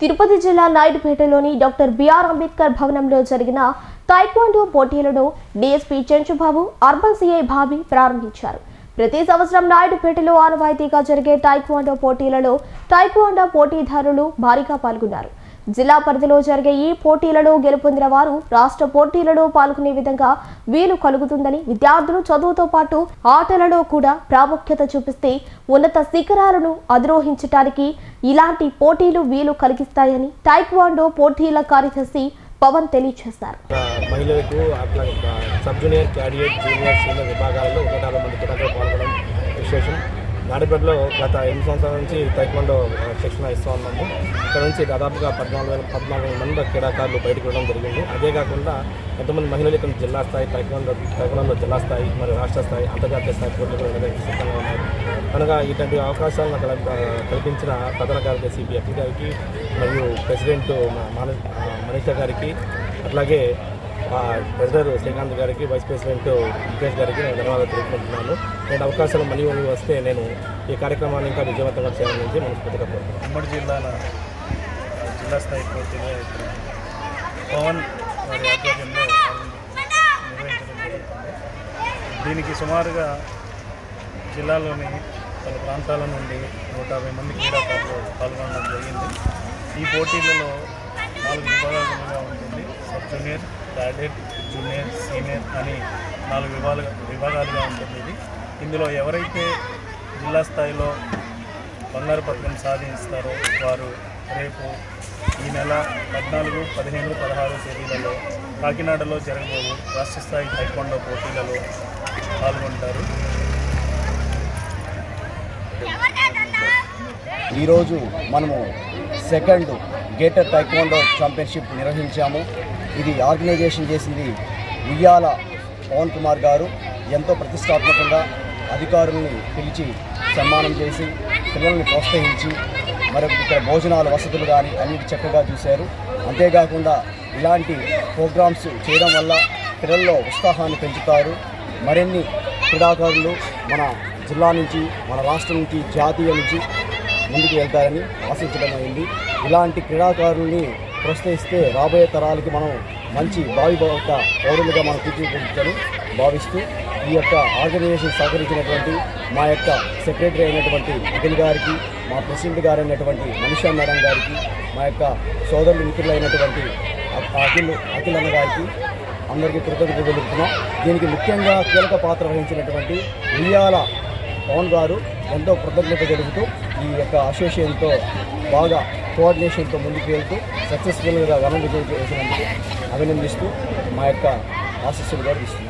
తిరుపతి జిల్లా నాయుడుపేటలోని doctor BR Ambedkar భవనంలో జరిగిన తైక్వాండో పోటీలను DSP Chenchubabu urban CI Bobby ప్రారంభించారు. ప్రతి సంవత్సరం నాయుడుపేటలో ఆనవాయితీగా జరిగే టైక్వాండో పోటీలలో టైక్వాండో పోటీదారులు భారీగా పాల్గొన్నారు. జిల్లా పరిధిలో జరిగే ఈ పోటీలలో గెలుపొందిన వారు రాష్ట్ర పోటీలలో పాల్గొనే విధంగా వీలు కలుగుతుందని విద్యార్థులు చదువుతో పాటు ఆటలలో కూడా ప్రాముఖ్యత చూపిస్తే ఉన్నత శిఖరాలను అధిరోహించటానికి ఇలాంటి పోటీలు వీలు కలిగిస్తాయని టైక్వాండో పోటీల కార్యదర్శి పవన్ తెలియజేశారు. మహిళలకు sub junior cadet junior senior విభాగాల్లో నూట మంది క్రీడాకారులు పాల్గొనడం విశేషం. నాడిపేటలో గత ఎనిమిది సంవత్సరాల నుంచి తైక్వాండో శిక్షణ ఇస్తూ ఉన్నాము. ఇక్కడ నుంచి దాదాపుగా పద్నాలుగు వేల పద్నాలుగు మంది క్రీడాకారులు బయటకు వెళ్ళడం జరిగింది. అదే కాకుండా ఎంతమంది మహిళలు ఇక్కడ జిల్లా స్థాయి తైక్మండో తైక్మండో జిల్లా స్థాయి మరియు రాష్ట్ర స్థాయి అంతర్జాతీయ స్థాయి పోటీలు కూడా సిద్ధంగా ఉన్నారు. కనుక ఇటువంటి అవకాశాలను అక్కడ కల్పించిన ప్రధాన కార్యదర్శి బి అఖిల్ గారికి మరియు ప్రెసిడెంట్ మాన- మనీషా గారికి అట్లాగే ఆ, ప్రెసిడెంట్ శ్రీకాంత్ గారికి వైస్ ప్రెసిడెంట్ ముఖేష్ గారికి నేను ధన్యవాదాలు తెలుపుకుంటున్నాను. నేను అవకాశాలు మళ్ళీ మళ్ళీ వస్తే నేను ఈ కార్యక్రమాన్ని ఇంకా విజయవంతంగా చేయాలని మనస్ఫూర్తిగా కోరుతున్నాను ఉమ్మడి జిల్లాల జిల్లా స్థాయి పోటీలు పవన్ వారి ఆధ్వర్యంలో నిర్వహించడం దీనికి సుమారుగా జిల్లాలోని పలు ప్రాంతాల నుండి నూట యాభై మంది క్రీడాకారులు పాల్గొనడం జరిగింది. ఈ పోటీలలో నాలుగు విభాగాలు జూనియర్ క్యాడెట్ జూనియర్ సీనియర్ అని నాలుగు విభాగ విభాగాలుగా ఉంటుంది ఇది. ఇందులో ఎవరైతే జిల్లా స్థాయిలో బంగారు పథకం సాధిస్తారో వారు రేపు ఈ నెల పద్నాలుగు పదిహేను పదహారు తేదీలలో కాకినాడలో జరగబోవు రాష్ట్ర స్థాయి టైకొండో పోటీలలో పాల్గొంటారు. ఈరోజు మనము సెకండ్ గేటర్ టైక్వాండో ఛాంపియన్షిప్ నిర్వహించాము. ఇది ఆర్గనైజేషన్ చేసింది ఉయ్యాల పవన్ కుమార్ గారు. ఎంతో ప్రతిష్టాత్మకంగా అధికారుల్ని పిలిచి సన్మానం చేసి పిల్లల్ని ప్రోత్సహించి మరి ఇక్కడ భోజనాలు వసతులు కానీ అన్నిటి చక్కగా చూశారు. అంతేకాకుండా ఇలాంటి ప్రోగ్రామ్స్ చేయడం వల్ల పిల్లల్లో ఉత్సాహాన్ని పెంచుతారు. మరిన్ని క్రీడాకారులు మన జిల్లా నుంచి మన రాష్ట్రం నుంచి జాతీయ నుంచి ముందుకు వెళ్తారని ఆశించడం అయింది ఇలాంటి క్రీడాకారుల్ని ప్రోత్సహిస్తే రాబోయే తరాలకి మనం మంచి భావి యొక్క పౌరులుగా మనం తీర్చిదిద్దామని భావిస్తూ ఈ యొక్క ఆర్గనైజేషన్ సహకరించినటువంటి మా యొక్క సెక్రటరీ అయినటువంటి అఖిల్ గారికి మా ప్రెసిడెంట్ గారు అయినటువంటి మనిషా మేడం గారికి మా యొక్క సోదరులు మిత్రులు అయినటువంటి అఖిల్ అఖిల్ అన్న గారికి అందరికీ కృతజ్ఞతలు తెలుపుతున్నాం. దీనికి ముఖ్యంగా కీలక పాత్ర వహించినటువంటి ఉయ్యాల పవన్ గారు ఎంతో కృతజ్ఞత జరుగుతూ ఈ యొక్క అసోసియేషన్తో బాగా కోఆర్డినేషన్తో ముందుకు వెళ్తూ సక్సెస్ఫుల్గా ఘన విజయం చేసినందుకు అభినందిస్తూ మా యొక్క ఆశస్సులు కూడా ఇస్తున్నాం